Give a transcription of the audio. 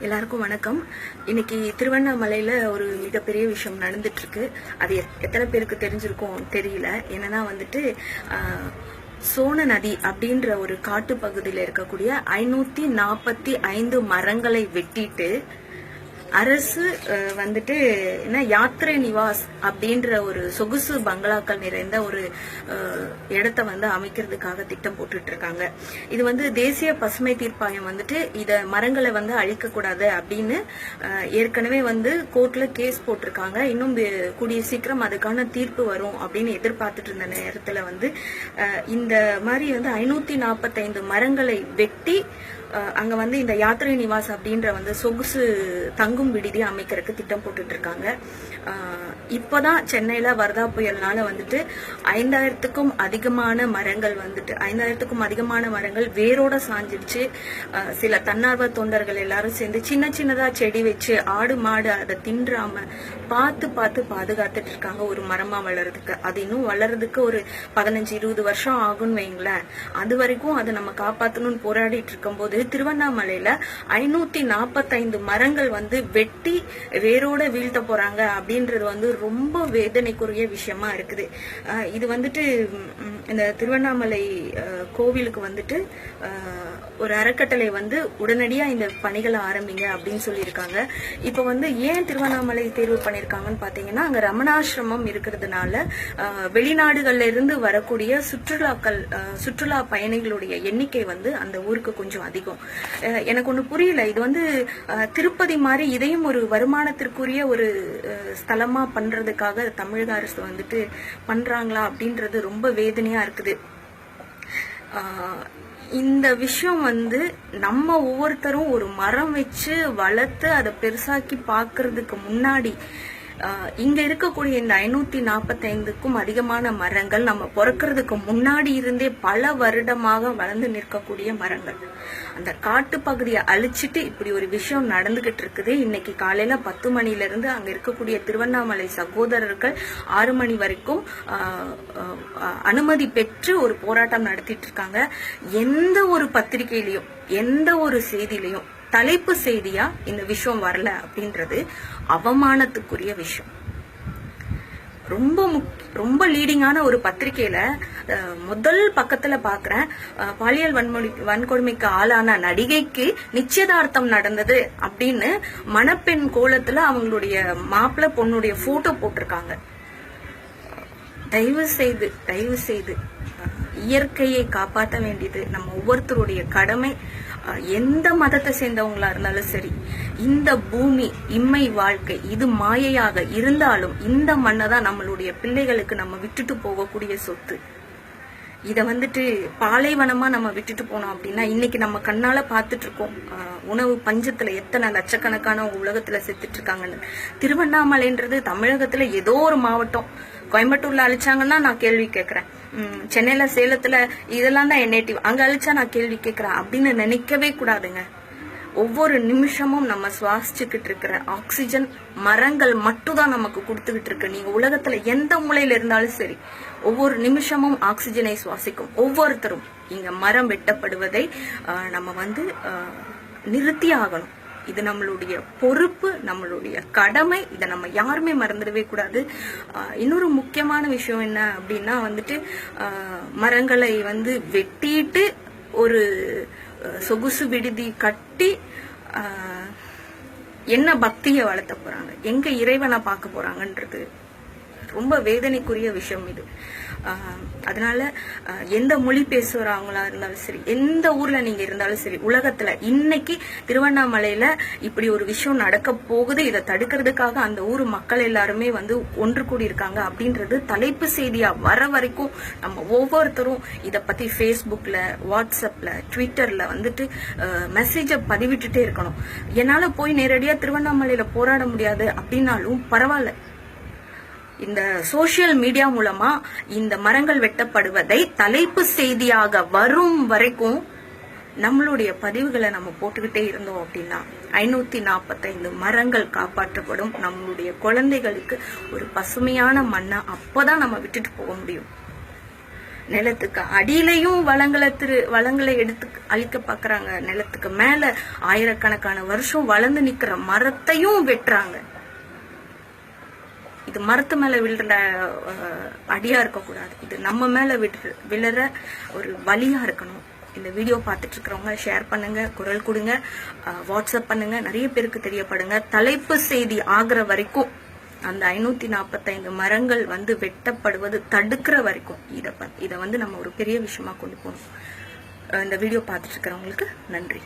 எல்லாருக்கும் வணக்கம். இன்னைக்கு திருவண்ணாமலையில ஒரு மிகப்பெரிய விஷயம் நடந்துட்டு இருக்கு அது எத்- எத்தனை பேருக்கு தெரிஞ்சிருக்கும் தெரியல. என்னன்னா வந்துட்டு சோன நதி அப்படின்ற ஒரு காட்டு பகுதியில் இருக்கக்கூடிய ஐநூத்தி நாற்பத்தி ஐந்து மரங்களை வெட்டிட்டு அரசு வந்துட்டு என்ன யாத்திரை நிவாஸ் அப்படின்ற ஒரு சொகுசு பங்களாக்கள் நிறைந்த ஒரு இடத்த வந்து அமைக்கிறதுக்காக திட்டம் போட்டுட்டு இருக்காங்க இது வந்து தேசிய பசுமை தீர்ப்பாயம் வந்துட்டு இத மரங்களை வந்து அழிக்க கூடாது அப்படின்னு ஏற்கனவே வந்து கோர்ட்ல கேஸ் போட்டிருக்காங்க. இன்னும் கூடிய சீக்கிரம் அதுக்கான தீர்ப்பு வரும் அப்படின்னு எதிர்பார்த்துட்டு இருந்த நேரத்துல வந்து இந்த மாதிரி வந்து ஐநூத்தி நாற்பத்தைந்து மரங்களை வெட்டி அங்க வந்து இந்த யாத்திரை நிவாஸ் அப்படின்ற வந்து சொகுசு தங்கும் விடுதி அமைக்கிறதுக்கு திட்டம் போட்டுட்டு இருக்காங்க இப்போதான் சென்னையில வர்தா புயல்னால வந்துட்டு ஐந்தாயிரத்துக்கும் அதிகமான மரங்கள் வந்துட்டு ஐந்தாயிரத்துக்கும் அதிகமான மரங்கள் வேரோட சாஞ்சிடுச்சு. சில தன்னார்வ தொண்டர்கள் எல்லாரும் சேர்ந்து சின்ன சின்னதா செடி வச்சு ஆடு மாடு அதை தின்றாம பார்த்து பார்த்து பாதுகாத்துட்டு இருக்காங்க ஒரு மரமா வளர்றதுக்கு. அது இன்னும் வளர்றதுக்கு ஒரு பதினஞ்சு இருபது வருஷம் ஆகும்னு வைங்களேன். அது வரைக்கும் அதை நம்ம காப்பாத்தணும்னு போராடிட்டு இருக்கும்போது திருவண்ணாமலையில ஐநூத்தி நாற்பத்தைந்து மரங்கள் வந்து வெட்டி வேரோட வீழ்த்த போறாங்க அப்படின்றது வந்து ரொம்ப வேதனைக்குரிய விஷயமா இருக்குது. இது வந்துட்டு இந்த திருவண்ணாமலை கோவிலுக்கு வந்துட்டு ஒரு அறக்கட்டளை வந்து உடனடியா இந்த பணிகளை ஆரம்பிங்க அப்படின்னு சொல்லியிருக்காங்க. இப்போ வந்து ஏன் திருவண்ணாமலை தேர்வு பண்ணியிருக்காங்கன்னு பாத்தீங்கன்னா அங்க ரமணாசிரமம் இருக்கிறதுனால வெளிநாடுகள்ல இருந்து வரக்கூடிய சுற்றுலாக்கள் சுற்றுலா பயணிகளுடைய எண்ணிக்கை வந்து அந்த ஊருக்கு கொஞ்சம் அதிகம். எனக்கு ஒண்ணு புரியல. இது வந்து திருப்பதி மாதிரி இதையும் ஒரு வருமானத்திற்குரிய ஒரு ஸ்தலமாக பண்ணுறதுக்காக தமிழக அரசு வந்துட்டு பண்ணுறாங்களா அப்படின்றது ரொம்ப வேதனையாக இருக்குது. இந்த விஷயம் வந்து நம்ம ஒவ்வொருத்தரும் ஒரு மரம் வச்சு வளர்த்து அதை பெருசாக்கி பார்க்கறதுக்கு முன்னாடி இங்க இருக்கக்கூடிய இந்த ஐநூத்தி நாற்பத்தைந்துக்கும் அதிகமான மரங்கள் நம்ம பிறக்கிறதுக்கு முன்னாடி இருந்தே பல வருடமாக வளர்ந்து நிற்கக்கூடிய மரங்கள். அந்த காட்டு பகுதியை அழிச்சிட்டு இப்படி ஒரு விஷயம் நடந்துகிட்டு இருக்குது. இன்னைக்கு காலையில பத்து மணில இருந்து அங்க இருக்கக்கூடிய திருவண்ணாமலை சகோதரர்கள் ஆறு மணி வரைக்கும் அனுமதி பெற்று ஒரு போராட்டம் நடத்திட்டு இருக்காங்க. எந்த ஒரு பத்திரிகையிலையும் எந்த ஒரு செய்தியிலையும் தலைப்பு செய்தியா? இந்த விஷயம் வரல அப்படின்றது அவமானத்துக்குரிய விஷயம். ரொம்ப முக்- ரொம்ப லீடிங்கான ஒரு பத்திரிகையில முதல் பக்கத்துல பாக்குறேன். பாலியல் வன்மொழி வன்கொடுமைக்கு ஆளான நடிகைக்கு நிச்சயதார்த்தம் நடந்தது அப்படின்னு மணப்பெண் கோலத்துல அவங்களுடைய மாப்பிள்ளை பொண்ணுடைய போட்டோ போட்டிருக்காங்க. தயவு செய்து தயவு செய்து இயற்கையை காப்பாற்ற வேண்டியது நம்ம ஒவ்வொருத்தருடைய கடமை. எந்த மதத்தை சேர்ந்தவங்களா இருந்தாலும் சரி இந்த பூமி இம்மை வாழ்க்கை இது மாயையாக இருந்தாலும் இந்த மண்ணை தான் நம்மளுடைய பிள்ளைகளுக்கு நம்ம விட்டுட்டு போகக்கூடிய சொத்து. இதை வந்துட்டு பாலைவனமா நம்ம விட்டுட்டு போனோம் அப்படின்னா இன்னைக்கு நம்ம கண்ணால பார்த்துட்டு இருக்கோம் உணவு பஞ்சத்துல எத்தனை லட்சக்கணக்கான உலகத்துல செத்துட்டு இருக்காங்கன்னு திருவண்ணாமலைன்றது தமிழகத்துல ஏதோ ஒரு மாவட்டம். கோயம்புத்தூர்ல அழிச்சாங்கன்னா நான் கேள்வி கேட்கறேன். சென்னையில சேலத்துல இதெல்லாம் தான் என் நேட்டிவ் அங்க அழிச்சா நான் கேள்வி கேட்கறேன் அப்படின்னு நினைக்கவே கூடாதுங்க. ஒவ்வொரு நிமிஷமும் நம்ம சுவாசிச்சுக்கிட்டு இருக்கிற ஆக்சிஜன் மரங்கள் மட்டும் தான் நமக்கு கொடுத்துக்கிட்டு இருக்கு. நீங்க உலகத்துல எந்த மூலையில இருந்தாலும் சரி ஒவ்வொரு நிமிஷமும் ஆக்சிஜனை சுவாசிக்கும் ஒவ்வொருத்தரும். இங்க மரம் வெட்டப்படுவதை நம்ம வந்து நிறுத்தி ஆகணும். இது நம்மளுடைய பொறுப்பு நம்மளுடைய கடமை. இதை நம்ம யாருமே மறந்துடவே கூடாது. இன்னொரு முக்கியமான விஷயம் என்ன அப்படின்னா வந்துட்டு மரங்களை வந்து வெட்டிட்டு ஒரு சொகுசு விடுதி கட்டி என்ன பக்தியை வளர்த்த போறாங்க? எங்க இறைவனை பார்க்க போறாங்கன்றது. ரொம்ப வேதனைக்குரிய விஷயம் இது. அதனால எந்த மொழி பேசுறவங்களா இருந்தாலும் சரி எந்த ஊர்ல நீங்க இருந்தாலும் சரி உலகத்துல இன்னைக்கு திருவண்ணாமலையில இப்படி ஒரு விஷயம் நடக்க போகுது இதை தடுக்கிறதுக்காக அந்த ஊர் மக்கள் எல்லாருமே வந்து ஒன்று கூடி இருக்காங்க அப்படின்றது தலைப்பு செய்தியா வர வரைக்கும் நம்ம ஒவ்வொருத்தரும் இத பத்தி ஃபேஸ்புக்ல வாட்ஸ்அப்ல ட்விட்டர்ல வந்துட்டு மெசேஜை பதிவிட்டுட்டே இருக்கணும். என்னால போய் நேரடியா திருவண்ணாமலையில போராட முடியாது அப்படின்னாலும் பரவாயில்ல. இந்த சோஷியல் மீடியா மூலமா இந்த மரங்கள் வெட்டப்படுவதை தலைப்பு செய்தியாக வரும் வரைக்கும் நம்மளுடைய பதிவுகளை நம்ம போட்டுக்கிட்டே இருந்தோம் அப்படின்னா ஐநூத்தி நாற்பத்தைந்து மரங்கள் காப்பாற்றப்படும். நம்மளுடைய குழந்தைகளுக்கு ஒரு பசுமையான மண்ணை அப்பதான் நம்ம விட்டுட்டு போக முடியும். நிலத்துக்கு அடியிலையும் வளங்களை திரு வளங்களை எடுத்து அழிக்க பாக்குறாங்க. நிலத்துக்கு மேல ஆயிரக்கணக்கான வருஷம் வளர்ந்து நிக்கிற மரத்தையும் வெட்டுறாங்க. இது மரத்து மேல விழுற அடியா இருக்கக்கூடாது. இது நம்ம மேல விடுற விழுற ஒரு வழியா இருக்கணும். இந்த வீடியோ பார்த்துட்டு இருக்கிறவங்க ஷேர் பண்ணுங்க குரல் கொடுங்க வாட்ஸ்அப் பண்ணுங்க நிறைய பேருக்கு தெரியப்படுங்க. தலைப்பு செய்தி ஆகிற வரைக்கும் அந்த ஐநூத்தி நாற்பத்தைந்து மரங்கள் வந்து வெட்டப்படுவது தடுக்கிற வரைக்கும் இதை ப- இதை வந்து நம்ம ஒரு பெரிய விஷயமா கொண்டு போகணும். இந்த வீடியோ பார்த்துட்டு இருக்கிறவங்களுக்கு நன்றி.